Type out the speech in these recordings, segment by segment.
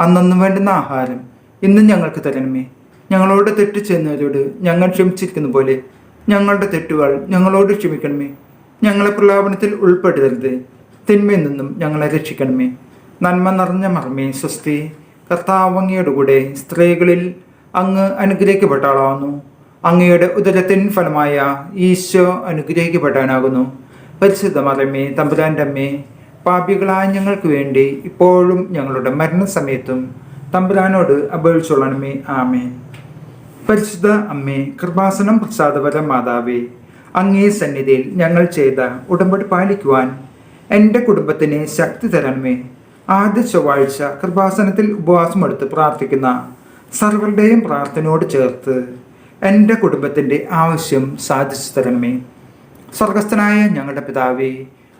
അന്നൊന്നും വേണ്ടുന്ന ആഹാരം ഇന്നും ഞങ്ങൾക്ക് തരണമേ. ഞങ്ങളോട് തെറ്റ് ചെയ്യുന്നവരോട് ഞങ്ങൾ ക്ഷമിച്ചിരിക്കുന്ന പോലെ ഞങ്ങളുടെ തെറ്റുകൾ ഞങ്ങളോട് ക്ഷമിക്കണമേ. ഞങ്ങളെ പ്രലാപനത്തിൽ ഉൾപ്പെടുത്തരുത്. തിന്മയിൽ നിന്നും ഞങ്ങളെ രക്ഷിക്കണമേ. നന്മ നിറഞ്ഞ മർമ്മേ സ്വസ്തി. കർത്താവ് കൂടെ സ്ത്രീകളിൽ അങ്ങ് അനുഗ്രഹിക്കപ്പെട്ട ആളാവുന്നു അങ്ങയുടെ ഉദരത്തിൻ ഫലമായ ഈശോ അനുഗ്രഹിക്കപ്പെടാനാകുന്നു. പരിശുദ്ധ മറമേ തമ്പുരാന്റെ അമ്മേ പാപികളായ ഞങ്ങൾക്ക് വേണ്ടി ഇപ്പോഴും ഞങ്ങളുടെ മരണസമയത്തും തമ്പുരാനോട് അപേക്ഷിച്ചോളണമേ. ആമേ പരിശുദ്ധ അമ്മേ കൃപാസനം പ്രസാദപര മാതാവേ അങ്ങേ സന്നിധിയിൽ ഞങ്ങൾ ചെയ്ത ഉടമ്പടി പാലിക്കുവാൻ എന്റെ കുടുംബത്തിന് ശക്തി തരണമേ. ആദ്യ ചൊവ്വാഴ്ച കൃപാസനത്തിൽ ഉപവാസമെടുത്ത് പ്രാർത്ഥിക്കുന്ന സർവരുടെയും പ്രാർത്ഥനയോട് ചേർത്ത് എന്റെ കുടുംബത്തിന്റെ ആവശ്യം സാധിച്ചു തരണമേ. സ്വർഗസ്ഥനായ ഞങ്ങളുടെ പിതാവേ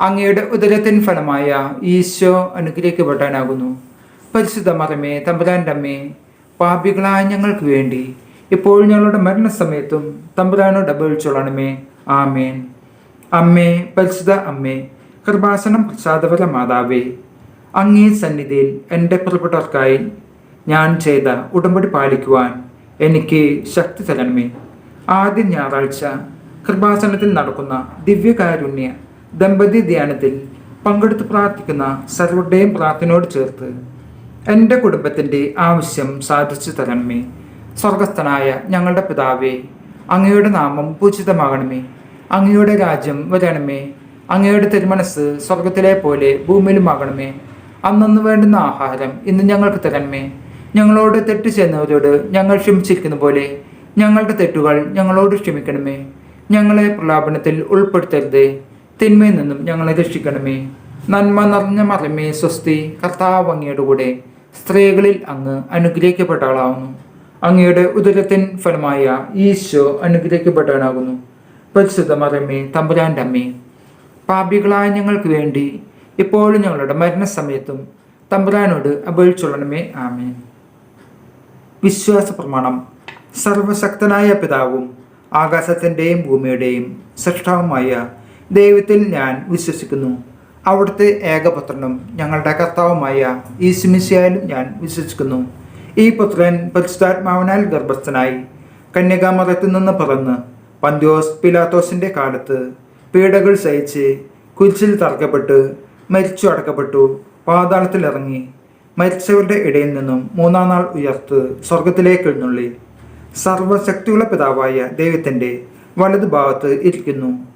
അങ്ങയുടെ ഉദരത്തിൻ ഫലമായ ഈശോ അനുഗ്രഹിക്കപ്പെട്ടാനാകുന്നു പരിശുദ്ധ മറമേ തമ്പുരാന്റെ അമ്മേ പാപികളായ ഞങ്ങൾക്ക് വേണ്ടി ഇപ്പോൾ ഞങ്ങളുടെ മരണസമയത്തും തമ്പുരാനോട് അപേക്ഷിച്ചോളണമേ ആമേൻ. അമ്മേ പരിശുദ്ധ അമ്മേ കൃപാസനം പ്രസാദപര മാതാവേ അങ്ങേ സന്നിധിയിൽ എന്റെ പ്രിയപ്പെട്ടവർക്കായി ഞാൻ ചെയ്ത ഉടമ്പടി പാലിക്കുവാൻ എനിക്ക് ശക്തി തരണമേ. ആദ്യ ഞായറാഴ്ച കൃപാസനത്തിൽ നടക്കുന്ന ദിവ്യകാരുണ്യ ദമ്പതി ധ്യാനത്തിൽ പങ്കെടുത്ത് പ്രാർത്ഥിക്കുന്ന സർവരുടെയും പ്രാർത്ഥനയോട് ചേർത്ത് എന്റെ കുടുംബത്തിന്റെ ആവശ്യം സാധിച്ചു തരണമേ. സ്വർഗസ്ഥനായ ഞങ്ങളുടെ പിതാവേ അങ്ങയുടെ നാമം പൂജിതമാകണമേ. അങ്ങയുടെ രാജ്യം വരണമേ. അങ്ങയുടെ തിരുമനസ് സ്വർഗത്തിലെ പോലെ ഭൂമിയിലുമാകണമേ. അന്നന്ന് വേണ്ടുന്ന ആഹാരം ഇന്ന് ഞങ്ങൾക്ക് തരണമേ. ഞങ്ങളോട് തെറ്റ് ചെയ്യുന്നവരോട് ഞങ്ങൾ ക്ഷമിച്ചിരിക്കുന്ന പോലെ ഞങ്ങളുടെ തെറ്റുകൾ ഞങ്ങളോട് ക്ഷമിക്കണമേ. ഞങ്ങളെ പ്രലാപനത്തിൽ ഉൾപ്പെടുത്തരുതേ. തിന്മയിൽ നിന്നും ഞങ്ങളെ രക്ഷിക്കണമേ. നന്മ നിറഞ്ഞ മറമേ സ്വസ്തി കർത്താവ് അങ്ങയുടെ കൂടെ സ്ത്രീകളിൽ അങ്ങ് അനുഗ്രഹിക്കപ്പെട്ട ആളാവുന്നു അങ്ങയുടെ ഉദരത്തിൻ ഫലമായ ഈശോ അനുഗ്രഹിക്കപ്പെട്ടവനാകുന്നു. പരിശുദ്ധ മറമേ തമ്പുരാന്റെ അമ്മേ പാപികളായ ഞങ്ങൾക്ക് വേണ്ടി ഇപ്പോഴും ഞങ്ങളുടെ മരണസമയത്തും തമ്പുരാനോട് അപേക്ഷിച്ചുള്ളണമേ ആമേൻ. വിശ്വാസ പ്രമാണം സർവശക്തനായ പിതാവും ആകാശത്തിന്റെയും ഭൂമിയുടെയും സൃഷ്ടാവുമായ ദൈവത്തിൽ ഞാൻ വിശ്വസിക്കുന്നു. അവിടുത്തെ ഏകപുത്രനും ഞങ്ങളുടെ കർത്താവുമായ ഈസുമിശിയായാലും ഞാൻ വിശ്വസിക്കുന്നു. ഈ പുത്രൻ പരിശുദ്ധാത്മാവിനാൽ ഗർഭസ്ഥനായി കന്യകാമറത്തിൽ നിന്ന് പറന്ന് പന്ത്യോസ് പിലാത്തോസിന്റെ കാലത്ത് പീഡകൾ സഹിച്ച് കുരിശിൽ തറക്കപ്പെട്ട് മരിച്ചു അടക്കപ്പെട്ടു. പാതാളത്തിലിറങ്ങി മരിച്ചവരുടെ ഇടയിൽ നിന്നും മൂന്നാം നാൾ ഉയർത്ത് സ്വർഗത്തിലേക്ക് എഴുന്നള്ളി. സർവശക്തിയുള്ള പിതാവായ ദൈവത്തിന്റെ വലതുഭാഗത്ത് ഇരിക്കുന്നു.